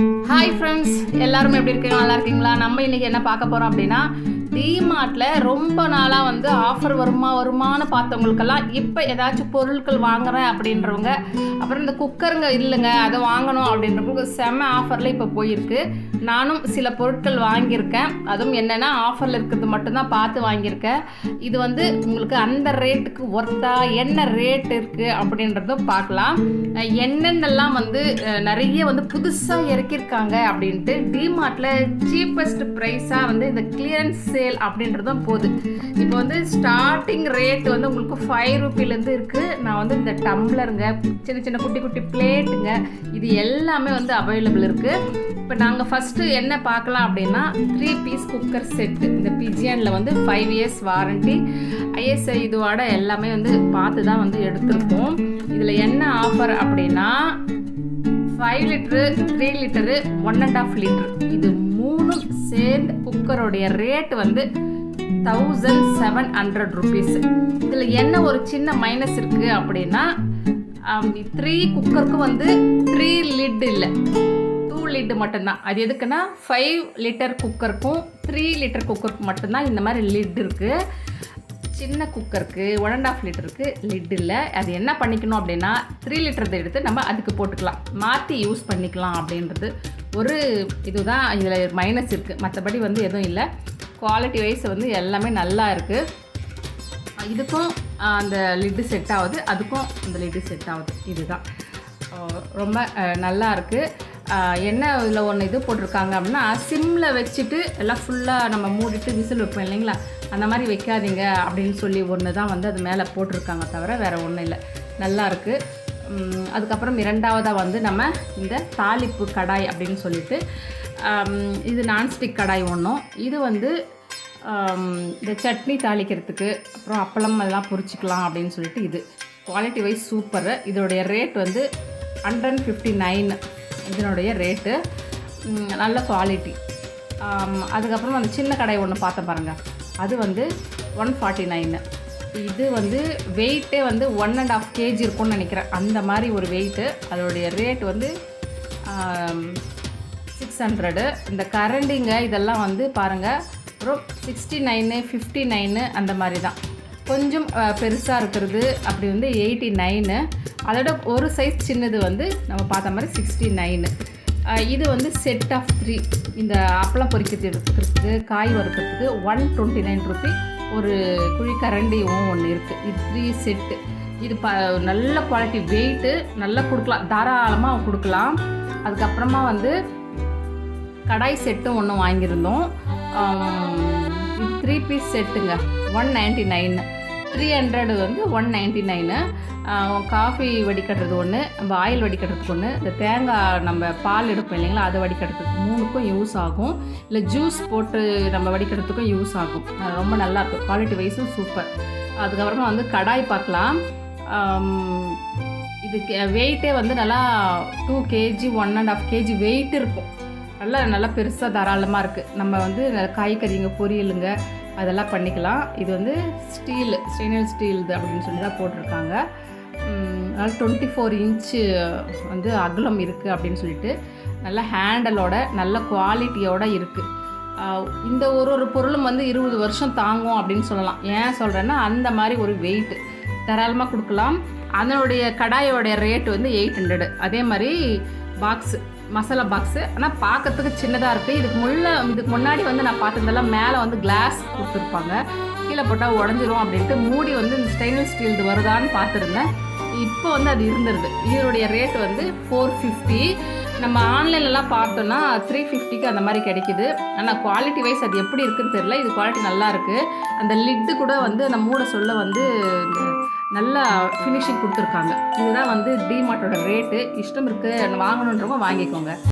Hi friends எல்லாரும் எப்படி இருக்கீங்க? நல்லா இருக்கீங்களா? நம்ம இன்னைக்கு என்ன பார்க்க போறோம் அப்படின்னா டிமார்ட்ல ரொம்ப நாளாக வந்து ஆஃபர் வருமா வருமானு பார்த்தவங்களுக்கெல்லாம் இப்போ ஏதாச்சும் பொருட்கள் வாங்குறேன் அப்படின்றவங்க அப்புறம் இந்த குக்கருங்க இல்லைங்க அதை வாங்கணும் அப்படின்றவங்களுக்கு செம்ம ஆஃபரில் இப்போ போயிருக்கு. நானும் சில பொருட்கள் வாங்கியிருக்கேன். அதுவும் என்னென்னா ஆஃபரில் இருக்கிறது மட்டும்தான் பார்த்து வாங்கியிருக்கேன். இது வந்து உங்களுக்கு அந்த ரேட்டுக்கு ஒர்த்தா என்ன ரேட் இருக்குது அப்படின்றதும் பார்க்கலாம். என்னென்னலாம் வந்து நிறைய வந்து புதுசாக இறக்கியிருக்காங்க அப்படின்ட்டு டிமார்ட்டில் சீப்பஸ்ட் ப்ரைஸாக வந்து இந்த கிளியரன்ஸ் சேல் அப்படின்றதும் போகுது இப்போ வந்து ஸ்டார்டிங் ரேட் வந்து உங்களுக்கு ஃபைவ் ருபீலேருந்து இருக்குது நான் வந்து இந்த டம்ளருங்க சின்ன சின்ன குட்டி குட்டி பிளேட்டுங்க இது எல்லாமே வந்து அவைலபிள் இருக்குது இப்போ நாங்கள் ஃபஸ்ட்டு என்ன பார்க்கலாம் அப்படின்னா த்ரீ பீஸ் குக்கர் செட்டு இந்த பிஜியனில் வந்து ஃபைவ் இயர்ஸ் வாரண்டி ஐஎஸ்ஐ இதுவோட எல்லாமே வந்து பார்த்து தான் வந்து எடுத்திருக்கோம். இதில் என்ன ஆஃபர் அப்படின்னா five litre three litre one and half litre இது மூணும் சேர்ந்து குக்கருடைய ரேட் வந்து தௌசண்ட் செவன் ஹண்ட்ரட் ருபீஸ் இதில் என்ன ஒரு சின்ன மைனஸ் இருக்குது அப்படின்னா த்ரீ குக்கருக்கும் வந்து த்ரீ லிட் இல்லை. டூ லிட் மட்டும்தான். அது எதுக்குன்னா ஃபைவ் லிட்டர் குக்கருக்கும் த்ரீ லிட்டர் குக்கருக்கு மட்டும்தான் இந்த மாதிரி லிட் இருக்குது சின்ன குக்கருக்கு ஒன் அண்ட் ஆஃப் லிட்டருக்கு லிட் இல்லை. அது என்ன பண்ணிக்கணும் அப்படின்னா த்ரீ லிட்டர் எடுத்து நம்ம அதுக்கு போட்டுக்கலாம். மாற்றி யூஸ் பண்ணிக்கலாம் அப்படின்றது ஒரு இதுதான் இதில் மைனஸ் இருக்குது மற்றபடி வந்து எதுவும் இல்லை. குவாலிட்டி வைஸ் வந்து எல்லாமே நல்லா இருக்குது இதுக்கும் அந்த லிட்டு செட் ஆகுது. அதுக்கும் அந்த லிட்டு செட் ஆகுது. இதுதான். ரொம்ப நல்லா இருக்குது என்ன இதில் ஒன்று இது போட்டிருக்காங்க அப்படின்னா சிம்மில் வச்சுட்டு எல்லாம் ஃபுல்லாக நம்ம மூடிட்டு விசில் வைப்போம் இல்லைங்களா? அந்த மாதிரி வைக்காதீங்க அப்படின்னு சொல்லி ஒன்று தான் வந்து அது மேலே போட்டிருக்காங்க தவிர வேறு ஒன்றும் இல்லை. நல்லாயிருக்கு அதுக்கப்புறம் இரண்டாவதாக வந்து நம்ம இந்த தாளிப்பு கடாய் அப்படின்னு சொல்லிட்டு இது நான்ஸ்டிக் கடாய் ஒன்றும் இது வந்து இந்த சட்னி தாளிக்கிறதுக்கு அப்புறம் அப்பளம் எல்லாம் பொரிச்சிக்கலாம் அப்படின்னு சொல்லிட்டு இது. குவாலிட்டி வைஸ் சூப்பர் இதோடைய ரேட் வந்து ஹண்ட்ரட் ஃபிஃப்டி நைன் இதனுடைய ரேட்டு நல்ல குவாலிட்டி அதுக்கப்புறம் அந்த சின்ன கடாய் ஒன்று பார்த்தேன் பாருங்கள் அது வந்து ஒன் ஃபார்ட்டி நைனு இது வந்து வெயிட்டே வந்து ஒன் அண்ட் ஆஃப் கேஜி இருக்கும்னு நினைக்கிறேன். அந்த மாதிரி ஒரு வெயிட்டு அதோடைய ரேட் வந்து சிக்ஸ் ஹண்ட்ரடு இந்த கரண்டிங்க இதெல்லாம் வந்து பாருங்கள் அப்புறம் சிக்ஸ்டி நைனு ஃபிஃப்டி நைனு அந்த மாதிரி தான். கொஞ்சம் பெருசாக இருக்கிறது அப்படி வந்து எயிட்டி நைனு அதோட ஒரு சைஸ் சின்னது வந்து நம்ம பார்த்த மாதிரி சிக்ஸ்டி நைனு இது வந்து செட் ஆஃப் த்ரீ இந்த அப்பளம் பொரிக்கிறது காய் வறுக்கிறதுக்கு ஒன் டுவெண்ட்டி நைன் ருபி ஒரு குழி கரண்டியும் ஒன்று இருக்குது இது த்ரீ செட்டு இது ப நல்ல குவாலிட்டி வெயிட்டு நல்லா கொடுக்கலாம். தாராளமாக கொடுக்கலாம். அதுக்கப்புறமா வந்து கடாய் செட்டும் ஒன்று வாங்கியிருந்தோம். இது three piece செட்டுங்க one ninety nine three hundred வந்து ஒன் நைன்ட்டி நைனு காஃபி வடிகட்டுறது ஒன்று நம்ம ஆயில் வடிகட்டுறதுக்கு ஒன்று இந்த தேங்காய் நம்ம பால் எடுப்போம் இல்லைங்களா அதை வடிகட்டுறதுக்கு மூணுக்கும் யூஸ் ஆகும். இல்லை ஜூஸ் போட்டு நம்ம வடிகட்டுறதுக்கும் யூஸ் ஆகும். அது ரொம்ப நல்லாயிருக்கும் குவாலிட்டி வைஸும் சூப்பர் அதுக்கப்புறமா வந்து கடாய் பார்க்கலாம். இது இதுக்கு வெயிட்டே வந்து நல்லா two kg one and half kg weight இருக்கும். நல்லா நல்லா பெருசாக தாராளமாக இருக்குது நம்ம வந்து காய்கறிங்க பொரியலுங்க அதெல்லாம் பண்ணிக்கலாம். இது வந்து ஸ்டீல் ஸ்டெயின்லெஸ் ஸ்டீல் அப்படின்னு சொல்லி தான் போட்டிருக்காங்க. அதனால் டுவெண்ட்டி ஃபோர் இன்ச்சு வந்து அகலம் இருக்குது அப்படின்னு சொல்லிட்டு நல்ல ஹேண்டலோட நல்ல குவாலிட்டியோட இருக்குது இந்த ஒரு ஒரு பொருளும் வந்து இருபது வருஷம் தாங்கும் அப்படின்னு சொல்லலாம். ஏன் சொல்கிறேன்னா அந்த மாதிரி ஒரு வெயிட் தாராளமாக கொடுக்கலாம். அதனுடைய கடாயோடைய ரேட் வந்து எயிட் ஹண்ட்ரடு அதே மாதிரி பாக்ஸு மசாலா பாக்ஸு ஆனால் பார்க்கறதுக்கு சின்னதாக இருக்குது இதுக்கு முள்ள இதுக்கு முன்னாடி வந்து நான் பார்த்ததெல்லாம் மேலே வந்து கிளாஸ் கொடுத்துருப்பாங்க. கீழே போட்டால் உடஞ்சிரும் அப்படின்ட்டு மூடி வந்து இந்த ஸ்டெயின்லெஸ் ஸ்டீல் வருதான்னு பார்த்துருந்தேன் இப்போ வந்து அது இருந்துருது. இதனுடைய ரேட் வந்து ஃபோர் ஃபிஃப்டி நம்ம ஆன்லைன்லலாம் பார்த்தோன்னா த்ரீ ஃபிஃப்டிக்கு அந்த மாதிரி கிடைக்குது. ஆனால் குவாலிட்டி வைஸ் அது எப்படி இருக்குன்னு தெரியல. இது குவாலிட்டி நல்லா இருக்குது அந்த லிட்டு கூட வந்து அந்த மூட சொல்ல வந்து நல்லா ஃபினிஷிங் கொடுத்துருக்காங்க. இதுதான் வந்து டிமார்ட்டோட ரேட்டு இஷ்டம் இருக்குது வாங்கணுன்றவங்க வாங்கிக்கோங்க.